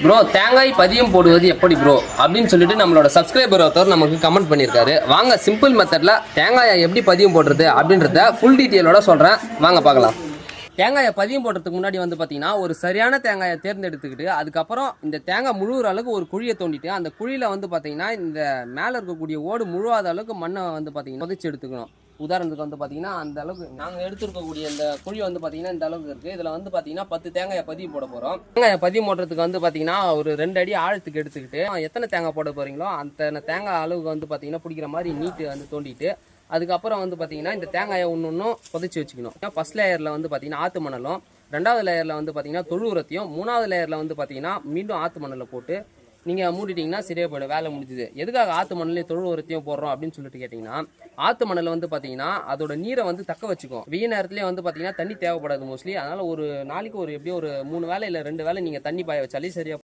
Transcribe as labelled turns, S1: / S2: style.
S1: Bro தேங்காய் பதியம் போடுவது எப்படி ப்ரோ அப்படின்னு சொல்லிட்டு நம்மளோட சப்ஸ்கிரைபர் ஒருத்தர் நமக்கு கமெண்ட் பண்ணியிருக்காரு. வாங்க சிம்பிள் மெத்தடில் தேங்காயை எப்படி பதியம் போடுறது அப்படின்றத ஃபுல் டீட்டெயிலோட சொல்கிறேன் வாங்க பார்க்கலாம். தேங்காயை பதியம் போடுறதுக்கு முன்னாடி வந்து பார்த்தீங்கன்னா ஒரு சரியான தேங்காயை தேர்ந்தெடுத்துக்கிட்டு அதுக்கப்புறம் இந்த தேங்காய் முழுகிற அளவுக்கு ஒரு குழியை தோண்டிட்டு அந்த குழியில் வந்து பார்த்தீங்கன்னா இந்த மேலே இருக்கக்கூடிய ஓடு முழுவாத அளவுக்கு மண்ணை வந்து பார்த்தீங்கன்னா புதைச்சி எடுத்துக்கணும். உதாரணத்துக்கு வந்து பார்த்தீங்கன்னா அந்த அளவுக்கு நாங்கள் எடுத்துருக்கக்கூடிய இந்த குழி வந்து பார்த்தீங்கன்னா இந்த அளவுக்கு இருக்குது இதில் வந்து பார்த்தீங்கன்னா பத்து தேங்காயை பதிவு போட போகிறோம் தேங்காயை பதிவு போடுறதுக்கு வந்து பார்த்தீங்கன்னா ஒரு ரெண்டு அடி ஆழத்துக்கு எடுத்துக்கிட்டு எத்தனை தேங்காய் போட போகிறீங்களோ அந்த தேங்காய் அளவுக்கு வந்து பார்த்தீங்கன்னா பிடிக்கிற மாதிரி நீட்டு வந்து தோண்டிட்டு அதுக்கப்புறம் வந்து பார்த்தீங்கன்னா இந்த தேங்காயை ஒன்று ஒன்றும் புதைச்சி வச்சுக்கணும். ஃபர்ஸ்ட் லேயரில் வந்து பார்த்தீங்கன்னா ஆற்று மணலும் ரெண்டாவது லேயரில் வந்து பார்த்தீங்கன்னா தொழு உரத்தையும் மூணாவது லேயரில் வந்து பார்த்தீங்கன்னா மீண்டும் ஆற்று மணலை போட்டு நீங்கள் மூடிட்டீங்கன்னா சரியாக போயிடும் வேலை முடிஞ்சுது. எதுக்காக ஆற்று மணலையும் தொழு உரத்தையும் போடுறோம் அப்படின்னு சொல்லிட்டு கேட்டிங்கன்னா ஆற்று மணல் வந்து பார்த்தீங்கன்னா அதோட நீரை வந்து தக்க வச்சுக்கும். வெயில் நேரத்துலேயே வந்து பார்த்தீங்கன்னா தண்ணி தேவைப்படாது மோஸ்ட்லி அதனால் ஒரு நாளைக்கு ஒரு எப்படியும் ஒரு மூணு வேலை இல்லை ரெண்டு வேலை நீங்கள் தண்ணி பாய வச்சாலே சரியா